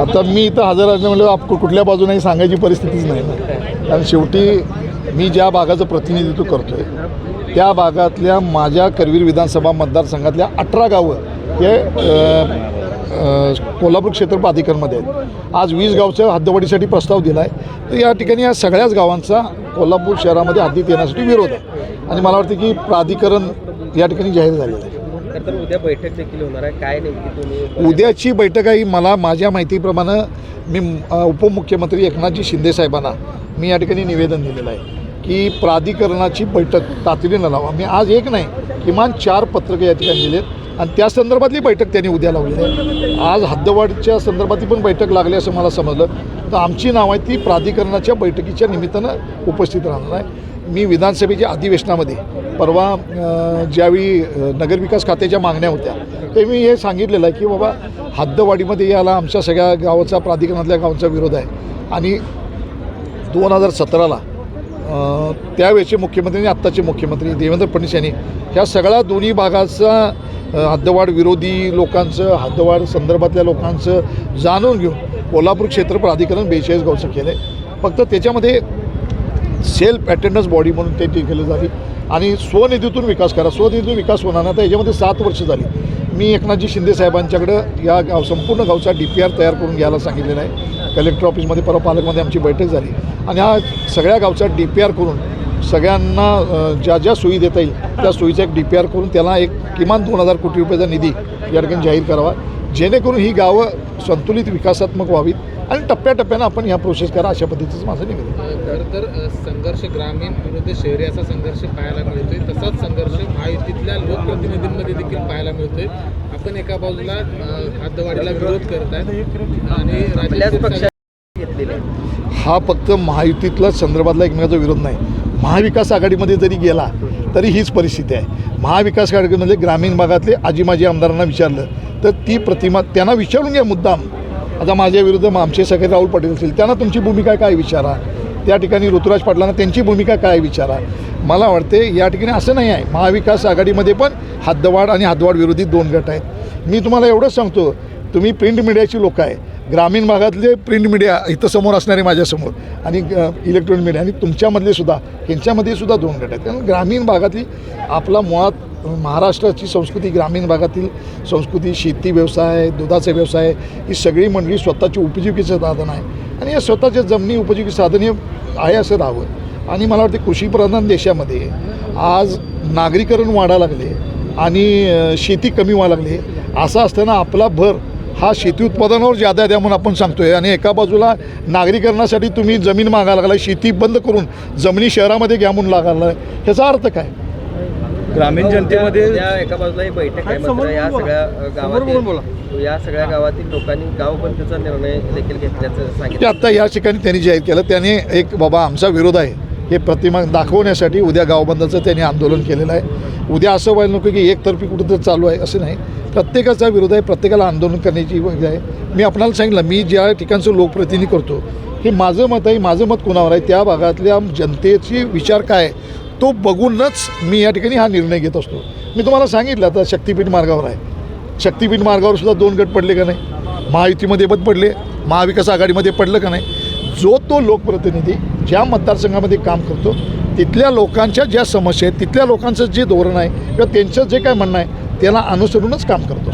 आता मी इथं हजर असलं म्हणजे आप कुठल्या बाजूने सांगायची परिस्थितीच नाही ना. कारण शेवटी मी ज्या भागाचं प्रतिनिधित्व करतो आहे त्या भागातल्या माझ्या करवीर विधानसभा मतदारसंघातल्या अठरा गावं हे कोल्हापूर क्षेत्र प्राधिकरणमध्ये आहेत. आज वीस गावच्या हद्दवाढीसाठी प्रस्ताव दिला आहे तर या ठिकाणी या सगळ्याच गावांचा कोल्हापूर शहरामध्ये हद्दीत येण्यासाठी विरोध आहे. आणि मला वाटतं की प्राधिकरण या ठिकाणी जाहीर झालेलं आहे. तर उद्या बैठक देखील होणार आहे. काय नेमकी तुम्ही उद्याची बैठक आहे मला माझ्या माहितीप्रमाणे मी उपमुख्यमंत्री एकनाथजी शिंदे साहेबांना मी या ठिकाणी निवेदन दिलेलं आहे की प्राधिकरणाची बैठक तातडीनं लावा मी आज एक नाही किमान चार पत्रकं या ठिकाणी दिलेत आणि त्या संदर्भातली बैठक त्यांनी उद्या लावली आहे. आज हद्दवाडच्या संदर्भातली पण बैठक लागली असं मला समजलं. तर आमची नाव आहे ती प्राधिकरणाच्या बैठकीच्या निमित्तानं उपस्थित राहणार आहे. मी विधानसभेच्या अधिवेशनामध्ये परवा ज्यावेळी नगरविकास खात्याच्या मागण्या होत्या ते मी हे सांगितलेलं आहे की बाबा हद्दवाडीमध्ये याला आमच्या सगळ्या गावाचा प्राधिकरणातल्या गावांचा विरोध आहे. आणि दोन हजार सतराला त्यावेळेचे मुख्यमंत्री आणि आत्ताचे मुख्यमंत्री देवेंद्र फडणवीस यांनी ह्या सगळ्या दोन्ही भागाचा हद्दवाढ विरोधी लोकांचं हद्दवाढ संदर्भातल्या लोकांचं जाणून घेऊन कोल्हापूर क्षेत्र प्राधिकरण बेचाळीस गावचं केलं आहे फक्त त्याच्यामध्ये सेल्फ अटेंडन्स बॉडी म्हणून ते ते केलं झाली आणि स्वनिधीतून विकास करा. स्वनिधीतून विकास होणार नाही. तर याच्यामध्ये सात वर्ष झाली. मी एकनाथजी शिंदे साहेबांच्याकडं या गाव संपूर्ण गावचा डी पी आर तयार करून घ्यायला सांगितलेला आहे. कलेक्टर ऑफिसमध्ये परवा पालकमध्ये आमची बैठक झाली. आणि हा सगळ्या गावचा डी पी आर करून सगळ्यांना ज्या ज्या सोयी देता येईल त्या सोयीचा एक डी पी आर करून त्याला एक किमान दोन हजार कोटी रुपयाचा निधी या ठिकाणी जाहीर करावा. जेणेकरून ही गावं संतुलित विकासात्मक व्हावीत. आणि टप्प्याटप्प्यानं आपण ह्या प्रोसेस करा अशा पद्धतीचं माझं निवेदन. आहे. खरं तर संघर्ष ग्रामीण विरुद्ध शहरी असा संघर्ष पाहायला मिळतोय. तसाच संघर्ष महायुतीतल्या लोकप्रतिनिधींमध्ये देखील पाहायला मिळतोय. आपण एका बाजूला हद्दवाढीला विरोध करत आणि. हा फक्त महायुतीतला संदर्भातला एकमेकाचा विरोध नाही. महाविकास आघाडीमध्ये जरी गेला तरी हीच परिस्थिती आहे. महाविकास आघाडीमध्ये ग्रामीण भागातले आजी माजी आमदारांना विचारलं तर ती प्रतिमा त्यांना विचारून घ्या मुद्दाम. आता माझ्या विरुद्ध आमचे सगळे राहुल पाटील असतील त्यांना तुमची भूमिका काय विचारा? त्या ठिकाणी ऋतुराज पाटलांना त्यांची भूमिका काय विचारा? मला वाटते या ठिकाणी असं नाही आहे. महाविकास आघाडीमध्ये पण हद्दवाढ आणि हद्दवाढ विरोधी दोन गट आहेत. मी तुम्हाला एवढंच सांगतो तुम्ही प्रिंट मीडियाची लोक आहे. ग्रामीण भागातले प्रिंट मीडिया इथं समोर असणारे माझ्यासमोर आणि इलेक्ट्रॉनिक मीडिया आणि तुमच्यामधले सुद्धा यांच्यामध्ये सुद्धा दोन गट आहेत. कारण ग्रामीण भागातली आपला मुळात महाराष्ट्राची संस्कृती ग्रामीण भागातील संस्कृती शेती व्यवसाय दुधाचा व्यवसाय ही सगळी मंडळी स्वतःची उपजीविकेचं साधन आहे. आणि या स्वतःच्या जमिनी उपजीविके साधन हे आहे असं राहावं आणि मला वाटते कृषीप्रधान देशामध्ये आज नागरीकरण वाढायला लागले आणि शेती कमी व्हायला लागली. असं असताना आपला भर हा शेती उत्पादनावर ज्यादा द्या म्हणून आपण सांगतोय. आणि एका बाजूला नागरीकरणासाठी तुम्ही जमीन मागायला लागलाय शेती बंद करून जमिनी शहरामध्ये घ्या म्हणून लागायला ह्याचा अर्थ काय? ग्रामीण जनतेमध्ये उद्या एका बाजूला ही बैठक आहे मात्र या सगळ्या गावातील या सगळ्या गावातील लोकांनी गाव बंदचा निर्णय देखील घेतल्याचं ते सांगितलं आत्ता या ठिकाणी त्यांनी जाहीर केलं त्याने एक बाबा आमचा विरोध आहे. हे प्रतिमा दाखवण्यासाठी उद्या गावबंदाचं त्यांनी आंदोलन केलेलं आहे. उद्या असं व्हायला नको की एकतर्फी कुठंतरी चालू आहे असं नाही. प्रत्येकाचा विरोध आहे प्रत्येकाला आंदोलन करण्याची वेळ आहे. मी आपणाला सांगितलं मी ज्या ठिकाणचं लोकप्रतिनिधी करतो हे माझं मत आहे माझं मत कोणावर आहे? त्या भागातल्या जनतेची विचार काय आहे? तो बघूनच मी या ठिकाणी हा निर्णय घेत असतो. मी तुम्हाला सांगितलं आता शक्तीपीठ मार्गावर आहे. शक्तीपीठ मार्गावर सुद्धा दोन गट पडले का नाही? महायुतीमध्ये पण पडले महाविकास आघाडीमध्ये पडलं का नाही? जो तो लोकप्रतिनिधी ज्या मतदारसंघामध्ये काम करतो तिथल्या लोकांच्या ज्या समस्या आहेत तिथल्या लोकांचं जे धोरण आहे किंवा त्यांचं जे काय म्हणणं आहे त्याला अनुसरूनच काम करतो